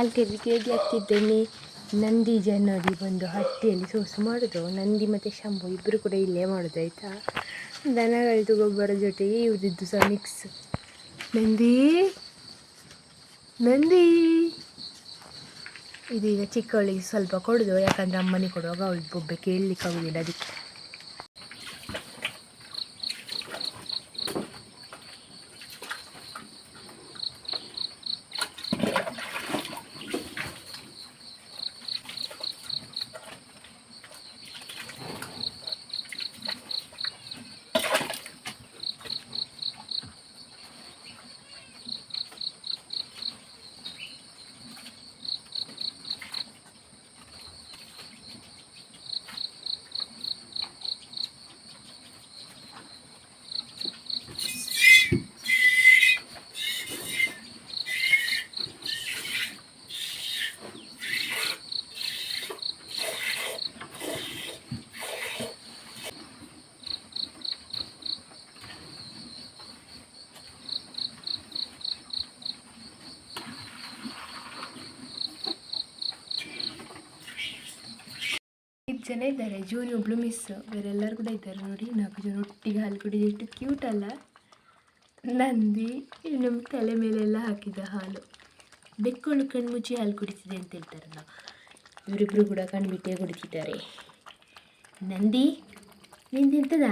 ಹಾಲು ಕರಿಲಿಕ್ಕೆ ಹತ್ತಿದ್ದೇನೆ. ನಂದಿ ಜನರಿ ಬಂದು ಹಟ್ಟಿಯಲ್ಲಿ ಸೋಸು ಮಾಡೋದು. ನಂದಿ ಮತ್ತು ಶಂಭು ಇಬ್ಬರು ಕೂಡ ಇಲ್ಲೇ ಮಾಡೋದು, ಆಯಿತಾ? ದನಗಳದ್ದು ಗೊಬ್ಬರ ಜೊತೆಗೆ ಇವ್ರದ್ದು ಸಹ ಮಿಕ್ಸ್ ನಂದಿ? ನಂದಿ? ಇದೀಗ ಚಿಕ್ಕವಳಿಗೆ ಸ್ವಲ್ಪ ಕೊಡೋದು, ಯಾಕಂದರೆ ಅಮ್ಮನಿಗೆ ಕೊಡುವಾಗ ಅವಳು ಬೊಬ್ಬೆ ಕೇಳಲಿಕ್ಕೆ ಆಗೋದಿಲ್ಲ ಅದಕ್ಕೆ. ಜನ ಇದ್ದಾರೆ ಜೂನ್ ಒಬ್ಳು ಮಿಸ್ ಬೇರೆಲ್ಲರೂ ಕೂಡ ಇದ್ದಾರೆ ನೋಡಿ. ನಾಲ್ಕು ಜನ ಒಟ್ಟಿಗೆ ಹಾಲು ಕುಡಿದು ಎಷ್ಟು ಕ್ಯೂಟ್ ಅಲ್ಲ? ನಂದಿ ನಮ್ಮ ತಲೆ ಮೇಲೆಲ್ಲ ಹಾಕಿದ ಹಾಲು. ಬೆಕ್ಕೊಂಡು ಕಣ್ಣು ಮುಚ್ಚಿ ಹಾಲು ಕುಡಿತಿದೆ ಅಂತ ಹೇಳ್ತಾರಲ್ಲ. ಇವರಿಬ್ಬರು ಕೂಡ ಕಣ್ಬಿಟ್ಟೆ ಕುಡಿತಿದ್ದಾರೆ. ನಂದಿ, ನಿಂದು ತಿಂತದ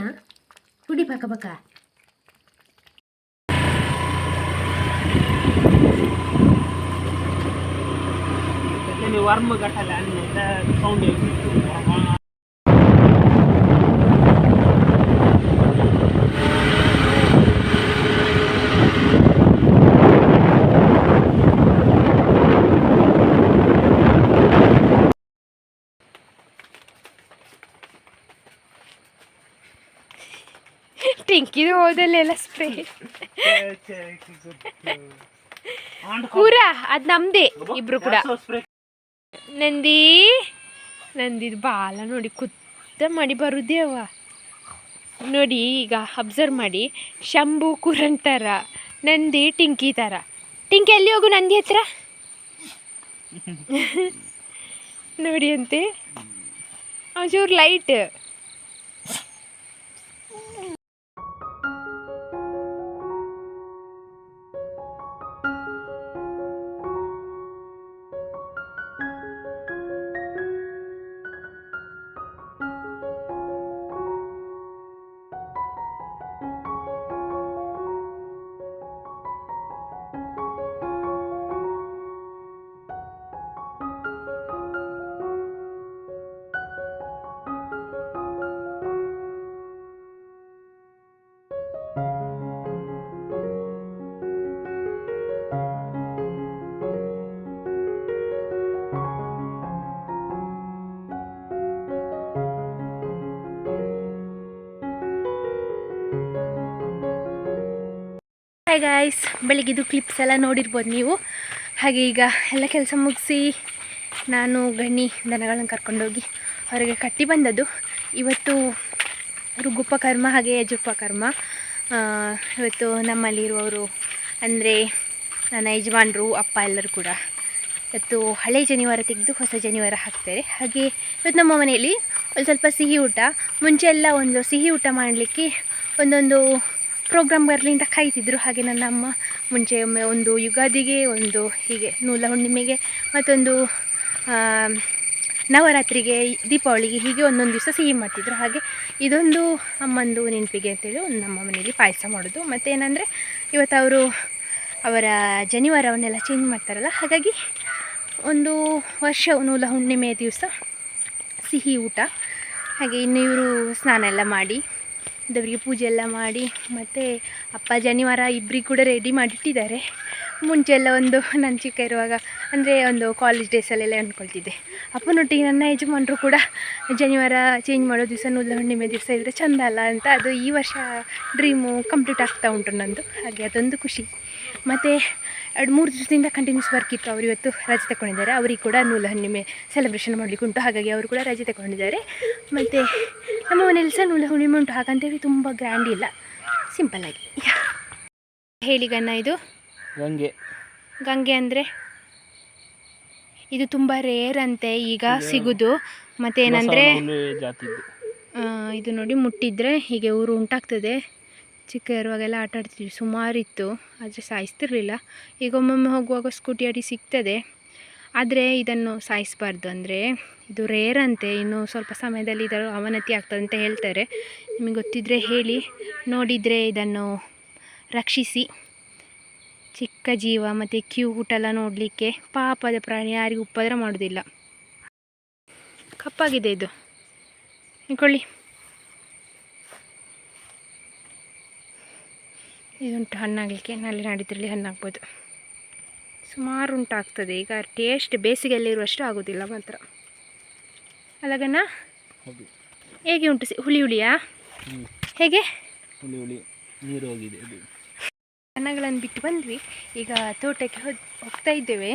ಕುಡಿ ಪಕ್ಕ ಪಕ್ಕ. Warm ಘಟನೆ ಸೌಂಡ್ ಇದು ಹೋದಲ್ಲೆಲ್ಲ ಸ್ಪ್ರೇ ಪೂರ? ಅದು ನಮ್ದೇ, ಇಬ್ರು ಕೂಡ. ನಂದಿ, ನಂದಿದ್ ಬಾಲ ನೋಡಿ ಕುತ್ತ ಮಾಡಿ ಬರುದೇ ಅವ. ನೋಡಿ, ಈಗ ಅಬ್ಸರ್ವ್ ಮಾಡಿ. ಶಂಭು ಕುರನ್ ಥರ ನಂದಿ, ಟಿಂಕಿ ಥರ ಟಿಂಕಿ ಎಲ್ಲಿ ಹೋಗು ನಂದಿ ಹತ್ರ? ನೋಡಿ ಅಂತೆ. ಅವ್ರ ಲೈಟ್ ಹಾಯ್ ಗಾಯ್ಸ್ ಬೆಳಗ್ಗೆದು ಕ್ಲಿಪ್ಸ್ ಎಲ್ಲ ನೋಡಿರ್ಬೋದು ನೀವು. ಹಾಗೆ ಈಗ ಎಲ್ಲ ಕೆಲಸ ಮುಗಿಸಿ ನಾನು, ಗಣಿ, ದನಗಳನ್ನು ಕರ್ಕೊಂಡೋಗಿ ಹೊರಗೆ ಕಟ್ಟಿ ಬಂದದ್ದು. ಇವತ್ತು ರುಗುಪ್ಪ ಕರ್ಮ ಹಾಗೆ ಯಜುಪ್ಪ ಕರ್ಮ. ಇವತ್ತು ನಮ್ಮಲ್ಲಿರುವವರು ಅಂದರೆ ನನ್ನ ಯಜಮಾನರು, ಅಪ್ಪ ಎಲ್ಲರೂ ಕೂಡ. ಇವತ್ತು ಹಳೆ ಜನಿವಾರ ತೆಗೆದು ಹೊಸ ಜನಿವಾರ ಹಾಕ್ತಾರೆ. ಹಾಗೆ ಇವತ್ತು ನಮ್ಮ ಮನೆಯಲ್ಲಿ ಒಂದು ಸ್ವಲ್ಪ ಸಿಹಿ ಊಟ. ಮುಂಚೆ ಎಲ್ಲ ಒಂದು ಸಿಹಿ ಊಟ ಮಾಡಲಿಕ್ಕೆ ಒಂದೊಂದು ಪ್ರೋಗ್ರಾಮ್ ಬರಲಿ ಅಂತ ಕಾಯ್ತಿದ್ರು. ಹಾಗೆ ನನ್ನ ಅಮ್ಮ ಮುಂಚೆ ಒಮ್ಮೆ ಒಂದು ಯುಗಾದಿಗೆ, ಒಂದು ಹೀಗೆ ನೂಲ ಹುಣ್ಣಿಮೆಗೆ, ಮತ್ತೊಂದು ನವರಾತ್ರಿಗೆ, ದೀಪಾವಳಿಗೆ ಹೀಗೆ ಒಂದೊಂದು ದಿವಸ ಸಿಹಿ ಮಾಡ್ತಿದ್ರು. ಹಾಗೆ ಇದೊಂದು ಅಮ್ಮಂದು ನೆನಪಿಗೆ ಅಂತೇಳಿ ಒಂದು ನಮ್ಮ ಮನೆಯಲ್ಲಿ ಪಾಯಸ ಮಾಡೋದು. ಮತ್ತು ಏನಂದರೆ ಇವತ್ತು ಅವರು ಅವರ ಜನಿವಾರವನ್ನೆಲ್ಲ ಚೇಂಜ್ ಮಾಡ್ತಾರಲ್ಲ, ಹಾಗಾಗಿ ಒಂದು ವರ್ಷ ನೂಲ ಹುಣ್ಣಿಮೆಯ ದಿವಸ ಸಿಹಿ ಊಟ. ಹಾಗೆ ಇನ್ನು ಇವರು ಸ್ನಾನ ಎಲ್ಲ ಮಾಡಿ ದೇವರಿಗೆ ಪೂಜೆ ಎಲ್ಲ ಮಾಡಿ ಮತ್ತು ಅಪ್ಪ ಜನಿವಾರ ಇಬ್ಬರಿಗೆ ಕೂಡ ರೆಡಿ ಮಾಡಿಟ್ಟಿದ್ದಾರೆ. ಮುಂಚೆ ಎಲ್ಲ ಒಂದು ನಾನು ಚಿಕ್ಕ ಇರುವಾಗ, ಅಂದರೆ ಒಂದು ಕಾಲೇಜ್ ಡೇಸಲ್ಲೆಲ್ಲ ಅಂದ್ಕೊಳ್ತಿದ್ದೆ ಅಪ್ಪನೊಟ್ಟಿಗೆ ನನ್ನ ಯಜಮಾನರು ಕೂಡ ಜನಿವಾರ ಚೇಂಜ್ ಮಾಡೋ ದಿವಸ ನುಲ್ಲ ಹುಣ್ಣಿಮೆ ದಿವಸ ಇದ್ದರೆ ಚಂದ ಅಲ್ಲ ಅಂತ ಅದು ಈ ವರ್ಷ ಡ್ರೀಮು ಕಂಪ್ಲೀಟ್ ಆಗ್ತಾ ಉಂಟು ನಂದು. ಹಾಗೆ ಅದೊಂದು ಖುಷಿ. ಮತ್ತು ಎರಡು ಮೂರು ದಿವಸದಿಂದ ಕಂಟಿನ್ಯೂಸ್ ವರ್ಕ್ ಇತ್ತು. ಅವರು ಇವತ್ತು ರಜೆ ತಗೊಂಡಿದ್ದಾರೆ ಅವರಿಗೆ ಕೂಡ ನೂಲ ಹುಣ್ಣಿಮೆ ಸೆಲೆಬ್ರೇಷನ್ ಮಾಡಲಿಕ್ಕೆ ಉಂಟು. ಹಾಗಾಗಿ ಅವರು ಕೂಡ ರಜೆ ತಗೊಂಡಿದ್ದಾರೆ ಮತ್ತು ನಮ್ಮ ಮನೇಲಿ ಸಹ ನೂಲ ಹುಣ್ಣಿಮೆ ಉಂಟು. ಹಾಗಂತೇಳಿ ತುಂಬ ಗ್ರ್ಯಾಂಡ್ ಇಲ್ಲ. ಸಿಂಪಲ್ಲಾಗಿ ಹೇಳಿ ಗನ್ನ ಇದು. ಗಂಗೆ. ಗಂಗೆ ಅಂದರೆ? ಇದು ತುಂಬ ರೇರ್ ಅಂತೆ ಈಗ ಸಿಗೋದು. ಮತ್ತು ಏನಂದರೆ ಹುಲಿ ಜಾತಿದ್ದು ಇದು ನೋಡಿ ಮುಟ್ಟಿದ್ರೆ ಹೀಗೆ ಊರು ಉಂಟಾಗ್ತದೆ. ಚಿಕ್ಕ ಇರುವಾಗೆಲ್ಲ ಆಟ ಆಡ್ತಿದ್ವಿ ಸುಮಾರಿತ್ತು ಆದರೆ ಸಾಯಿಸ್ತಿರ್ಲಿಲ್ಲ. ಈಗ ಒಮ್ಮೊಮ್ಮೆ ಹೋಗುವಾಗ ಸ್ಕೂಟಿ ಅಡಿ ಸಿಗ್ತದೆ. ಆದರೆ ಇದನ್ನು ಸಾಯಿಸಬಾರ್ದು ಅಂದರೆ ಇದು ರೇರ್ ಅಂತೆ ಇನ್ನು ಸ್ವಲ್ಪ ಸಮಯದಲ್ಲಿ ಇದರ ಅವನತಿ ಆಗ್ತದೆ ಅಂತ ಹೇಳ್ತಾರೆ. ನಿಮಗೆ ಗೊತ್ತಿದ್ದರೆ ಹೇಳಿ ನೋಡಿದರೆ ಇದನ್ನು ರಕ್ಷಿಸಿ. ಚಿಕ್ಕ ಜೀವ ಮತ್ತು ಕ್ಯೂಟ್ ಎಲ್ಲ ನೋಡಲಿಕ್ಕೆ ಪಾಪದ ಪ್ರಾಣಿ ಯಾರಿಗೂ ಉಪದ್ರ ಮಾಡೋದಿಲ್ಲ. ಕಪ್ಪಾಗಿದೆ ಇದು. ಇಟ್ಕೊಳ್ಳಿ ಇದುಂಟು ಹಣ್ಣಾಗಲಿಕ್ಕೆ. ನಲ್ಲಿ ನಾಡಿದ್ರಲ್ಲಿ ಹಣ್ಣಾಗ್ಬೋದು. ಸುಮಾರು ಉಂಟಾಗ್ತದೆ. ಈಗ ಟೇಸ್ಟ್ ಬೇಸಿಗೆಯಲ್ಲಿ ಇರುವಷ್ಟು ಆಗೋದಿಲ್ಲ ಮಾತ್ರ. ಅಲ್ಲಗನ್ನ ಹೇಗೆ ಉಂಟು ಹುಳಿ ಹುಳಿಯಾ? ಹೇಗೆ? ಹುಳಿ ಹುಳಿ. ನೀರು ಹೋಗಿದೆ. ಅದು ಹಣ್ಣಗಳನ್ನು ಬಿಟ್ಟು ಬಂದ್ವಿ. ಈಗ ತೋಟಕ್ಕೆ ಹೋಗಿ, ಹೋಗ್ತಾ ಇದ್ದೇವೆ.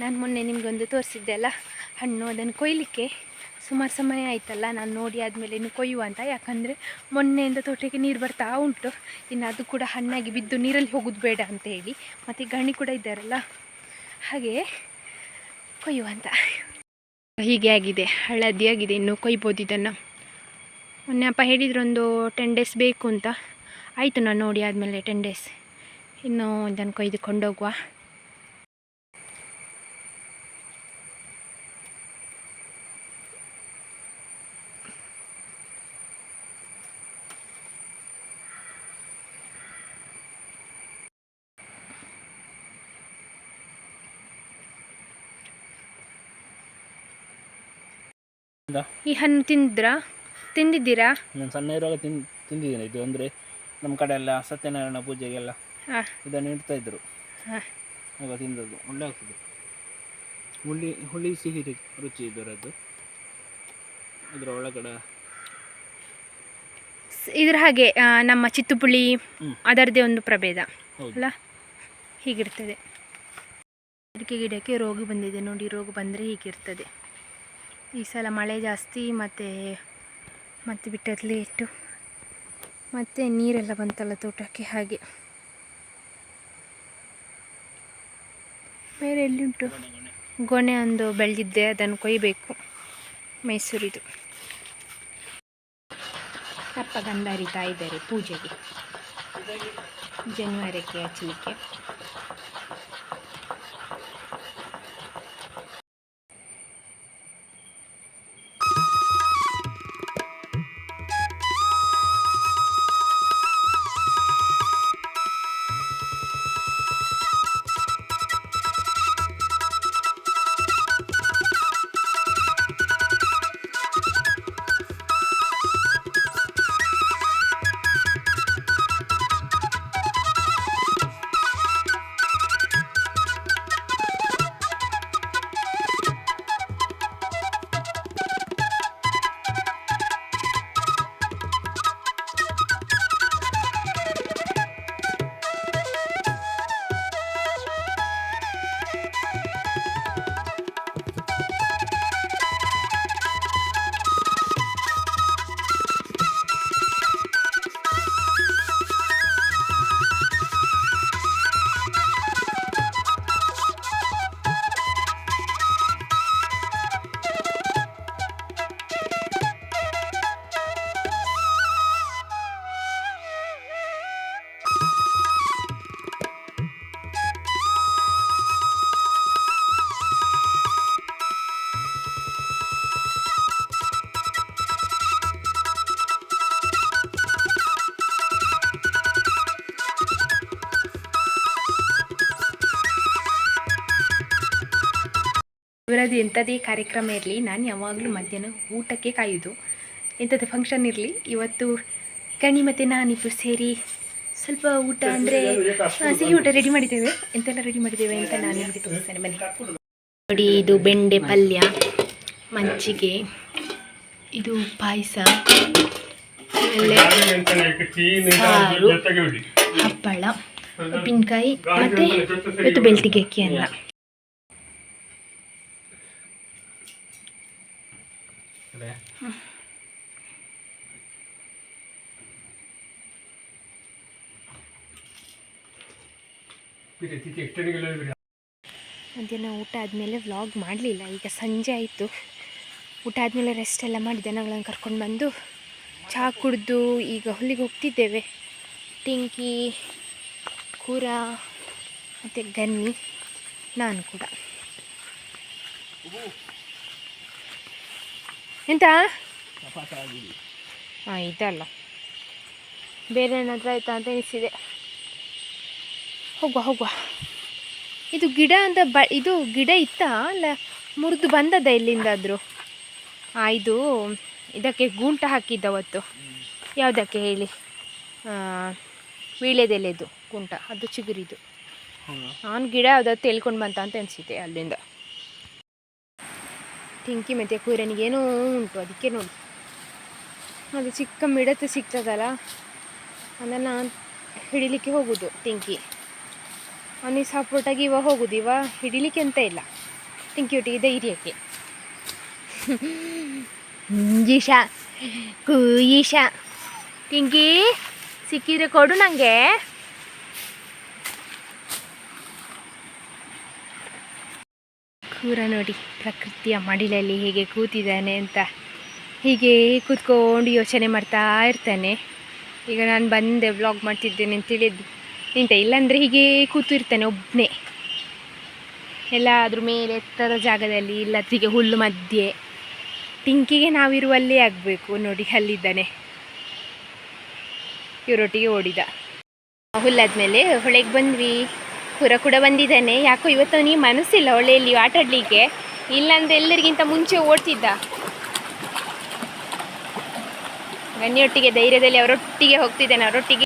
ನಾನು ಮೊನ್ನೆ ನಿಮಗೊಂದು ತೋರಿಸಿದ್ದೆ ಅಲ್ಲ? ಹಣ್ಣು ಅದನ್ನು ಕೊಯ್ಲಿಕ್ಕೆ. ಸುಮಾರು ಸಮಯ ಆಯ್ತಲ್ಲ, ನಾನು ನೋಡಿ ಆದಮೇಲೆ ಇನ್ನು ಕೊಯ್ಯುವ ಅಂತ. ಯಾಕಂದರೆ ಮೊನ್ನೆಯಿಂದ ತೋಟಕ್ಕೆ ನೀರು ಬರ್ತಾ ಉಂಟು. ಇನ್ನು ಅದು ಕೂಡ ಹಣ್ಣಾಗಿ ಬಿದ್ದು ನೀರಲ್ಲಿ ಹೋಗೋದು ಬೇಡ ಅಂತ ಹೇಳಿ. ಮತ್ತು ಗಣಿ ಕೂಡ ಇದ್ದಾರಲ್ಲ? ಹಾಗೆ ಕೊಯ್ಯುವ ಅಂತ. ಹೀಗೆ ಆಗಿದೆ. ಹಳದಿ ಆಗಿದೆ. ಇನ್ನು ಕೊಯ್ಬೋದು ಇದನ್ನು. ಮೊನ್ನೆ ಅಪ್ಪ ಹೇಳಿದ್ರು ಒಂದು ಟೆನ್ ಡೇಸ್ ಬೇಕು ಅಂತ. ಆಯಿತು ನಾನು ನೋಡಿ ಆದಮೇಲೆ ಟೆನ್ ಡೇಸ್ ಇನ್ನು ಜನ ಕೊಯ್ದು ಕೊಂಡೋಗುವ ಈ ಹಣ್ಣು ತಿಂದ್ರಾ? ತಿಂದಿದ್ದೀರಾ? ನಾನು ಸಣ್ಣ ಇರುವಾಗ ತಿಂದಿದ್ದೀನಿ. ಇದು ಅಂದರೆ ನಮ್ಮ ಕಡೆ ಎಲ್ಲ ಸತ್ಯನಾರಾಯಣ ಪೂಜೆಗೆಲ್ಲ. ಇದನ್ನು ಇಡ್ತಾ ಇದ್ರು. ಹಾಂ. ಆಗ ತಿಂದದ್ದು. ಒಳ್ಳೆ ಆಗ್ತದೆ. ಹುಳಿ ಹುಳಿ ಸಿಹಿ ರುಚಿ ಇದರದ್ದು ಇದರ ಒಳಗಡೆ ಇದ್ರ ಹಾಗೆ ನಮ್ಮ ಚಿತ್ತುಪುಳಿ ಅದರದೇ ಒಂದು ಪ್ರಭೇದ. ಅಲ್ಲ? ಹೀಗಿರ್ತದೆ. ಅಡಿಕೆ ಗಿಡಕ್ಕೆ ರೋಗ ಬಂದಿದೆ. ನೋಡಿ ರೋಗ ಬಂದರೆ ಹೀಗಿರ್ತದೆ. ಈ ಸಲ ಮಳೆ ಜಾಸ್ತಿ ಮತ್ತು ಮತ್ತೆ ಬಿಟ್ಟದ್ದು ಇಟ್ಟು ಮತ್ತು ನೀರೆಲ್ಲ ಬಂತಲ್ಲ ತೋಟಕ್ಕೆ ಹಾಗೆ. ಎಲ್ಲಿ ಉಂಟು ಗೊನೆ ಒಂದು ಬೆಳೆದಿದ್ದೆ, ಅದನ್ನು ಕೊಯ್ಬೇಕು. ಮೈಸೂರಿದು. ಅಪ್ಪ ಗಂಧ ಹರಿತಾ ಇದ್ದಾರೆ ಪೂಜೆಗೆ. ಜನವರಿಗೆ ಹಚ್ಚಲಿಕ್ಕೆ ಇವರದ್ದು ಎಂಥದೇ ಕಾರ್ಯಕ್ರಮ ಇರಲಿ, ನಾನು ಯಾವಾಗಲೂ ಮಧ್ಯಾಹ್ನ ಊಟಕ್ಕೆ ಕಾಯೋದು. ಎಂಥದ್ದು ಫಂಕ್ಷನ್ ಇರಲಿ, ಇವತ್ತು ಕಣಿ ಮತ್ತು ನಾನಿಬ್ಬರು ಸೇರಿ ಸ್ವಲ್ಪ ಊಟ ಅಂದರೆ ಸಿಹಿ ಊಟ ರೆಡಿ ಮಾಡಿದ್ದೇವೆ. ಎಂತೆಲ್ಲ ರೆಡಿ ಮಾಡಿದ್ದೇವೆ ಅಂತ ನಾನು ನಿಮಗೆ ತೋರಿಸ್ತೇನೆ. ಬನ್ನಿ. ನೋಡಿ, ಇದು ಬೆಂಡೆ ಪಲ್ಯ ಮಜ್ಜಿಗೆ ಇದು ಪಾಯಸ ಹಪ್ಪಳ, ಉಪ್ಪಿನಕಾಯಿ, ಮತ್ತು ಇವತ್ತು ಬೆಳ್ತಿಗೆ ಅಕ್ಕಿ ಅನ್ನ. ಅದೇ ಮಧ್ಯಾಹ್ನ ಊಟ ಆದಮೇಲೆ ವ್ಲಾಗ್ ಮಾಡಲಿಲ್ಲ ಈಗ ಸಂಜೆ ಆಯಿತು. ಊಟ ಆದಮೇಲೆ ರೆಸ್ಟ್ ಎಲ್ಲ ಮಾಡಿ ದನಗಳನ್ನು ಕರ್ಕೊಂಡು ಬಂದು ಚಹಾ ಕುಡಿದು ಈಗ ಹುಲಿಗೆ ಹೋಗ್ತಿದ್ದೇವೆ. ಟಿಂಕಿ ಕೂರ ಮತ್ತು ಗನ್ನಿ ನಾನು ಕೂಡ. ಎಂತ? ಹಾಂ ಇದಲ್ಲ. ಬೇರೆ ಏನಾದರೂ ಆಯ್ತಾ ಅಂತ ಎನಿಸಿದೆ. ಹೋಗುವ ಹೋಗುವ. ಇದು ಗಿಡ ಅಂತ ಬ ಇದು ಗಿಡ ಇತ್ತಾ? ಅಲ್ಲ ಮುರಿದು ಬಂದದ ಎಲ್ಲಿಂದಾದರೂ? ಹಾಂ ಇದು ಇದಕ್ಕೆ ಗೂಂಟ ಹಾಕಿದ್ದವತ್ತು ಯಾವುದಕ್ಕೆ ಹೇಳಿ? ವೀಳ್ಯದೆಲೆದು ಗುಂಟ. ಅದು ಚಿಗುರಿದು. ನಾನು ಗಿಡ ಯಾವ್ದಾದ್ರು ತೆಳ್ಕೊಂಡು ಬಂತ ಅಂತ ಅನಿಸಿದೆ ಅಲ್ಲಿಂದ. ಟಿಂಕಿ ಮತ್ತು ಏನೋ ಉಂಟು, ಅದಕ್ಕೆ ನೋಡಿ. ಅದು ಚಿಕ್ಕ ಮಿಡತೆ ಸಿಗ್ತದಲ್ಲ, ಅದನ್ನು ಹಿಡಿಲಿಕ್ಕೆ ಹೋಗೋದು ಟಿಂಕಿ ಅವನಿಗೆ ಸಪೋರ್ಟಾಗಿ ಇವಾಗ ಹೋಗೋದು, ಇವ ಹಿಡಿಲಿಕ್ಕೆ ಅಂತ ಇಲ್ಲ. ಟಿಂಕಿ ಒಟ್ಟಿಗೆ ಧೈರ್ಯಕ್ಕೆ. ಇಶ ಕುಯೀಶ ಟಿಂಕಿ ಸಿಕ್ಕಿದ್ರೆ ಕೊಡು ನನಗೆ ಕೂರ ನೋಡಿ ಪ್ರಕೃತಿಯ ಮಡಿಲಲ್ಲಿ ಹೇಗೆ ಕೂತಿದ್ದಾನೆ ಅಂತ ಹೀಗೆ ಕೂತ್ಕೊಂಡು ಯೋಚನೆ ಮಾಡ್ತಾ ಇರ್ತಾನೆ. ಈಗ ನಾನು ಬಂದೆ ವ್ಲಾಗ್ ಮಾಡ್ತಿದ್ದೇನೆ ಅಂತ ತಿಳಿದು ನಿಂತ ಇಲ್ಲಾಂದರೆ ಹೀಗೆ ಕೂತಿರ್ತಾನೆ ಒಬ್ಬನೇ ಎಲ್ಲ ಅದ್ರ ಮೇಲೆ ಎತ್ತರ ಜಾಗದಲ್ಲಿ ಇಲ್ಲದ್ರಿಗೆ ಹುಲ್ಲು ಮಧ್ಯೆ. ಟಿಂಕಿಗೆ ನಾವಿರುವಲ್ಲೇ ಆಗಬೇಕು. ನೋಡಿ, ಅಲ್ಲಿದ್ದಾನೆ. ಇವರೊಟ್ಟಿಗೆ ಓಡಿದ. ಹುಲ್ಲಾದ್ಮೇಲೆ ಹೊಳೆಗೆ ಬಂದ್ವಿ. ಪುರ ಕೂಡ ಬಂದಿದ್ದಾನೆ. ಯಾಕೋ ಇವತ್ತು ಅವನಿಗೆ ಮನಸ್ಸಿಲ್ಲ ಒಳ್ಳೆ ಆಟ ಆಡಲಿಕ್ಕೆ. ಇಲ್ಲಾಂದ್ರೆ ಎಲ್ಲರಿಗಿಂತ ಮುಂಚೆ ಓಡ್ತಿದ್ದ. ಗಣ್ಯೊಟ್ಟಿಗೆ ಧೈರ್ಯದಲ್ಲಿ ಅವರೊಟ್ಟಿಗೆ ಹೋಗ್ತಿದ್ದಾನೆ ಅವರೊಟ್ಟಿಗೆ.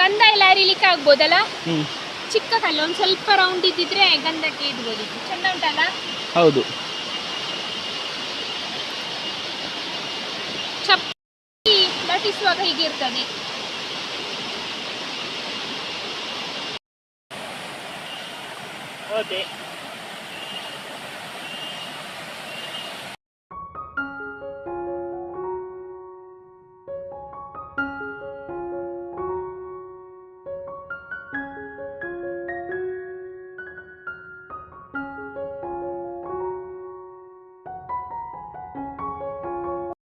ಗಂಧ ಎಲ್ಲ ಹರಿಲಿಕ್ಕೆ ಆಗ್ಬೋದಲ್ಲ? ಚಿಕ್ಕದಲ್ಲ ಚಿಕ್ಕ ಕಲ್ಲು ಒಂದು ಸ್ವಲ್ಪ ರೌಂಡ್ ಇದ್ದಿದ್ರೆ ಗಂಧಕ್ಕೆ ಇದ್ಬೋದು ಚಂದ ಉಂಟಲ್ಲ? ಹೌದು. ಚಪ್ಪಿ ಲಟಿಸುವಾಗ ಹೀಗೆ ಇರ್ತದೆ 好的。